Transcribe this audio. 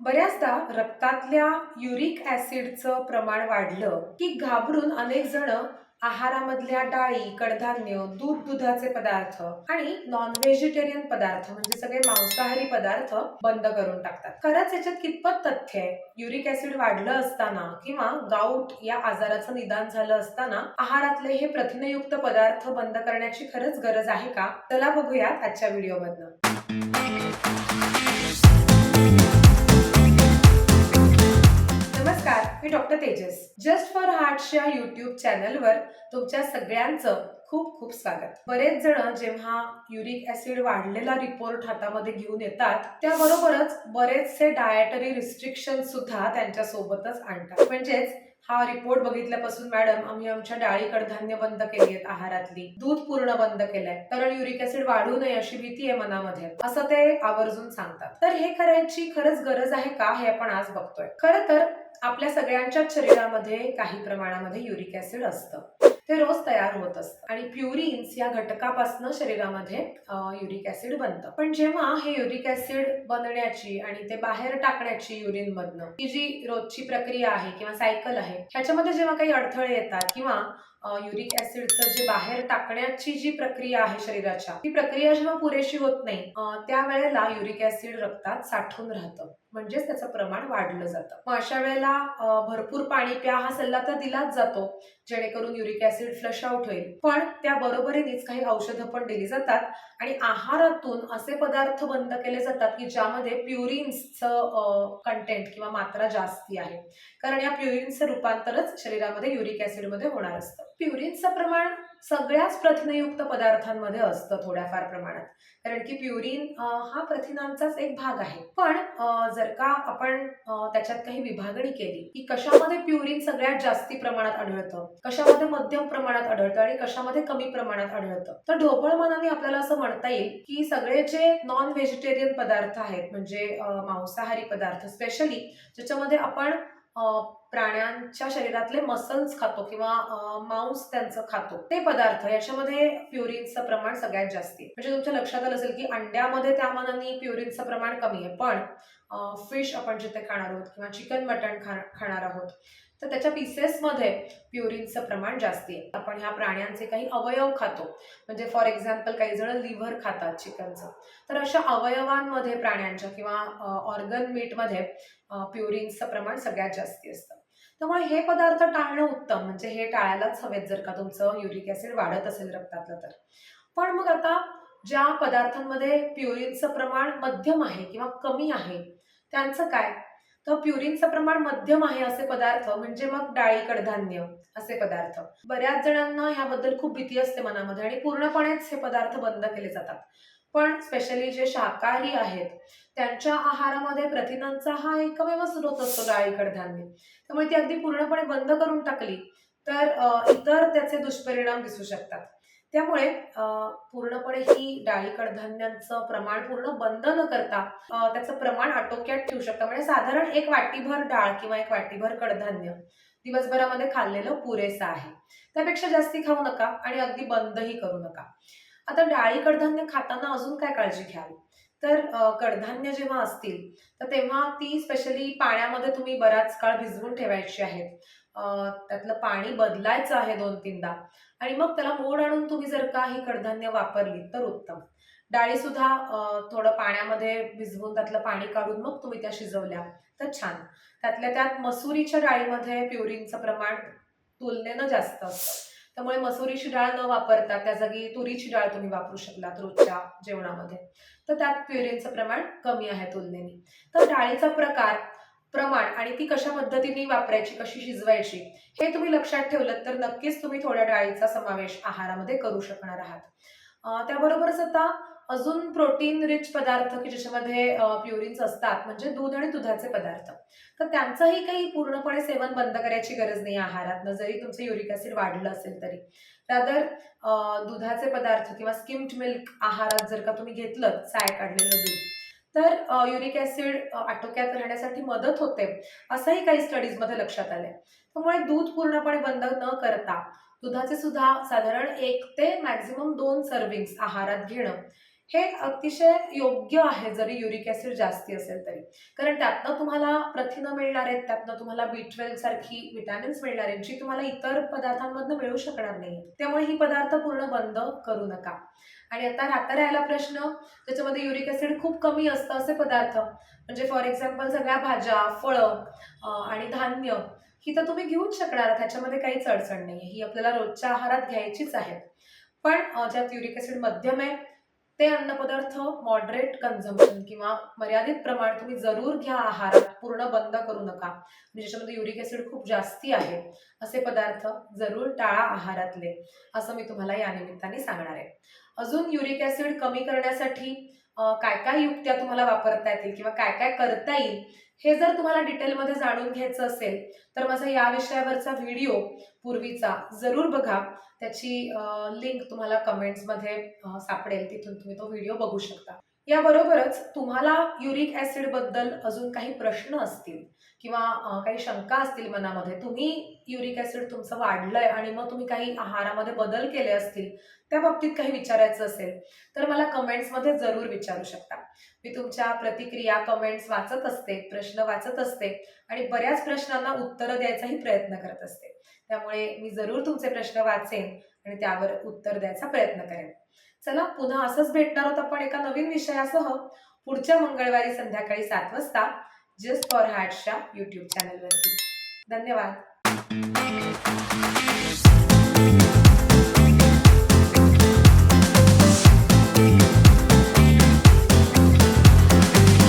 बऱ्याचदा रक्तातल्या युरिक ऍसिडचं प्रमाण वाढलं की घाबरून अनेक जण आहारामधल्या डाळी कडधान्य दूध दुधाचे पदार्थ आणि नॉन व्हेजिटेरियन पदार्थ म्हणजे सगळे मांसाहारी पदार्थ बंद करून टाकतात. खरंच याच्यात कितपत तथ्य आहे? युरिक ऍसिड वाढलं असताना किंवा गाऊट या आजाराचं निदान झालं असताना आहारातले हे प्रथिनयुक्त पदार्थ बंद करण्याची खरंच गरज आहे का? चला बघूयात आजच्या व्हिडिओमधनं मी डॉक्टर तेजस. जस्ट फॉर हार्टच्या युट्यूब चॅनलवर तुमच्या सगळ्यांचं खूप खूप स्वागत. बरेच जण जेव्हा युरिक ऍसिड वाढलेला रिपोर्ट हातामध्ये घेऊन येतात त्याबरोबरच बरेचसे डायटरी रिस्ट्रिक्शन सुद्धा त्यांच्या सोबतच आणतात. म्हणजेच हा रिपोर्ट बघितल्यापासून मॅडम आम्ही आमच्या डाळी कडधान्य बंद केली आहेत आहारातली. दूध पूर्ण बंद केलंय. कारण युरिक ऍसिड वाढू नये अशी भीती आहे मनामध्ये. असं ते आवर्जून सांगतात. तर हे करायची खरंच गरज आहे का हे आपण आज बघतोय. खरं तर आपल्या सगळ्यांच्याच शरीरामध्ये काही प्रमाणामध्ये युरिक ऍसिड असतं. ते रोज तयार होत असतं. आणि प्युरिन्स या घटकापासून शरीरामध्ये युरिक ऍसिड बनतं. पण जेव्हा हे युरिक ऍसिड बनण्याची आणि ते बाहेर टाकण्याची युरिन मधनं ही जी रोजची प्रक्रिया आहे किंवा सायकल आहे ह्याच्यामध्ये जेव्हा काही अडथळे येतात किंवा युरिक ऍसिडचं जे बाहेर टाकण्याची जी प्रक्रिया आहे शरीराच्या ती प्रक्रिया जेव्हा पुरेशी होत नाही त्यावेळेला युरिक ऍसिड रक्तात साठून राहतं. म्हणजेच त्याचं प्रमाण वाढलं जातं. मग अशा वेळेला भरपूर पाणी प्या हा सल्ला तर दिलाच जातो जेणेकरून युरिक ऍसिड फ्लश आउट होईल. पण त्या बरोबरीनेच काही औषधं पण दिली जातात आणि आहारातून असे पदार्थ बंद केले जातात की ज्यामध्ये प्युरिन्सचं कंटेंट किंवा मात्रा जास्ती आहे. कारण या प्युरिन्सचं रूपांतरच शरीरामध्ये युरिक ऍसिडमध्ये होणार असतं. प्युरिनचं प्रमाण सगळ्याच प्रथिनयुक्त पदार्थांमध्ये असतं थोड्याफार प्रमाणात. कारण की प्युरिन हा प्रथिनांचाच एक भाग आहे. पण जर का आपण त्याच्यात काही विभागणी केली की कशामध्ये प्युरिन सगळ्यात जास्ती प्रमाणात आढळतं कशामध्ये मध्यम प्रमाणात आढळतं आणि कशामध्ये कमी प्रमाणात आढळतं तर ढोबळ मनाने आपल्याला असं म्हणता येईल की सगळे जे नॉन व्हेजिटेरियन पदार्थ आहेत म्हणजे मांसाहारी पदार्थ स्पेशली ज्याच्यामध्ये आपण प्राण्यांच्या शरीरातले मसल्स खातो किंवा मांस त्यांचं खातो. ते पदार्थ याच्यामध्ये प्युरिनचं प्रमाण सगळ्यात जास्ती म्हणजे तुमच्या लक्षात आलं असेल की अंड्यामध्ये त्या मानाने प्युरिनचं प्रमाण कमी आहे. पण फिश आपण जिथे खाणार आहोत किंवा चिकन मटण खा खाणार आहोत. तर त्याच्या पीसेसमध्ये प्युरिनचं प्रमाण जास्त आहे. आपण ह्या प्राण्यांचे काही अवयव खातो. म्हणजे फॉर एक्झाम्पल काही जण लिव्हर खातात चिकनचं तर अशा अवयवांमध्ये प्राण्यांच्या किंवा ऑर्गन मीटमध्ये प्युरिन्सचं प्रमाण सगळ्यात जास्ती असतं. त्यामुळे हे पदार्थ टाळणं उत्तम. म्हणजे हे टाळायलाच हवेत जर का तुमचं युरिक ऍसिड वाढत असेल रक्तातलं तर. पण मग आता ज्या पदार्थांमध्ये प्युरिनचं प्रमाण मध्यम आहे किंवा कमी आहे त्यांचं काय? तर प्युरिनचं प्रमाण मध्यम आहे असे पदार्थ म्हणजे मग डाळी कडधान्य असे पदार्थ. बऱ्याच जणांना ह्याबद्दल खूप भीती असते मनामध्ये आणि पूर्णपणेच हे पदार्थ बंद केले जातात. पण स्पेशली जे शाकाहारी आहेत त्यांच्या आहारामध्ये प्रथिनांचा हा एकमेव स्रोत असतो डाळी कडधान्य त्यामुळे ती अगदी पूर्णपणे बंद करून टाकली तर इतर त्याचे दुष्परिणाम दिसू शकतात. त्यामुळे पूर्णपणे ही डाळी कडधान्यांचं प्रमाण पूर्ण बंद न करता त्याचं प्रमाण आटोक्यात ठेवू शकता. म्हणजे साधारण एक वाटीभर डाळ किंवा एक वाटीभर कडधान्य दिवसभरामध्ये खाल्लेलं पुरेसं आहे. त्यापेक्षा जास्ती खाऊ नका आणि अगदी बंदही करू नका. आता डाळी कडधान्य खाताना अजून काय काळजी घ्याल? तर कडधान्य जेव्हा असतील तर तेव्हा ती स्पेशली पाण्यामध्ये तुम्ही बराच काळ भिजवून ठेवायची आहेत. त्यातलं पाणी बदलायचं आहे दोन तीनदा आणि मग त्याला मोड आणून तुम्ही जर का ही कडधान्य वापरली तर उत्तम. डाळी सुद्धा थोडं पाण्यामध्ये भिजवून त्यातलं पाणी काढून मग तुम्ही त्या शिजवल्या. तर छान. त्यातल्या त्यात मसुरीच्या डाळीमध्ये प्युरिनचं प्रमाण तुलनेनं जास्त असतं. त्यामुळे मसुरीची डाळ न वापरता त्या जागी तुरीची डाळ तुम्ही वापरू शकलात रोजच्या जेवणामध्ये. तर त्यात प्युरिनचं प्रमाण कमी आहे तुलनेने. तर डाळीचा प्रकार प्रमाण आणि ती कशा पद्धतीने वापरायची कशी शिजवायची हे तुम्ही लक्षात ठेवलं तर नक्कीच तुम्ही थोड्या डाळीचा समावेश आहारामध्ये करू शकणार आहात. त्याबरोबरच आता अजून प्रोटीन रिच पदार्थ की ज्याच्यामध्ये प्युरिन्स असतात म्हणजे दूध आणि दुधाचे पदार्थ. तर त्यांचंही काही पूर्णपणे सेवन बंद करायची गरज नाही आहारात जरी तुमचं युरिक ऍसिड वाढलं असेल तरी. रादर दुधाचे पदार्थ किंवा स्किम्ड मिल्क आहारात जर का तुम्ही घेतलं साय काढलेलं दूध तर युरिक ऍसिड आटोक्यात राहण्यासाठी मदत होते असंही काही स्टडीजमध्ये लक्षात आलंय. त्यामुळे दूध पूर्णपणे बंद न करता दुधाचे सुद्धा साधारण एक ते मॅक्झिमम दोन सर्विंग्स आहारात घेणं हे अतिशय योग्य आहे जरी युरिक ॲसिड जास्ती असेल तरी. कारण त्यातनं तुम्हाला प्रथिनं मिळणार आहेत त्यातनं तुम्हाला बी ट्वेल्व सारखी विटॅमिन्स मिळणार आहेत जी तुम्हाला इतर पदार्थांमधनं मिळू शकणार नाही त्यामुळे ही पदार्थ पूर्ण बंद करू नका. आणि आता राहता राहिला प्रश्न त्याच्यामध्ये युरिक ॲसिड खूप कमी असतं असे पदार्थ. म्हणजे फॉर एक्झाम्पल सगळ्या भाज्या फळं आणि धान्य ही तर तुम्ही घेऊच शकणार. त्याच्यामध्ये काहीच अडचण नाही ही आपल्याला रोजच्या आहारात घ्यायचीच आहेत. पण ज्यात युरिक ॲसिड मध्यम आहे ते अन्नपदार्थ मॉडरेट कन्झम्पशन किंवा मर्यादित प्रमाण तुम्ही जरूर घ्या आहारात पूर्ण बंद करू नका. म्हणजे ज्याच्यामध्ये युरिक ॲसिड खूप जास्ती आहे असे पदार्थ जरूर टाळा आहारातले असं मी तुम्हाला या निमित्ताने सांगणार आहे. अजून युरिक ॲसिड कमी करण्यासाठी काय काय युक्त्या तुम्हाला वापरता येतील किंवा काय काय करता येईल हे जर तुम्हाला डिटेलमध्ये जाणून घ्यायचं असेल तर माझा या विषयावरचा व्हिडिओ पूर्वीचा जरूर बघा. त्याची लिंक तुम्हाला कमेंट्समध्ये सापडेल. तिथून तुम्ही तो व्हिडिओ बघू शकता. याबरोबरच तुम्हाला युरिक ॲसिडबद्दल अजून काही प्रश्न असतील किंवा काही शंका असतील मनामध्ये तुम्ही युरिक ॲसिड तुमचं वाढलंय आणि मग तुम्ही काही आहारामध्ये बदल केले असतील त्या बाबतीत काही विचारायचं असेल तर मला कमेंट्समध्ये जरूर विचारू शकता. मी तुमच्या प्रतिक्रिया कमेंट्स वाचत असते प्रश्न वाचत असते आणि बऱ्याच प्रश्नांना उत्तरं द्यायचाही प्रयत्न करत असते. त्यामुळे मी जरूर तुमचे प्रश्न वाचेन आणि त्यावर उत्तर द्यायचा प्रयत्न करेन. चला पुन्हा असंच भेटणार आहोत आपण एका नवीन विषयासह. पुढच्या मंगळवारी संध्याकाळी सात वाजता जस्ट फॉर हार्टच्या युट्यूब चॅनलवरती धन्यवाद.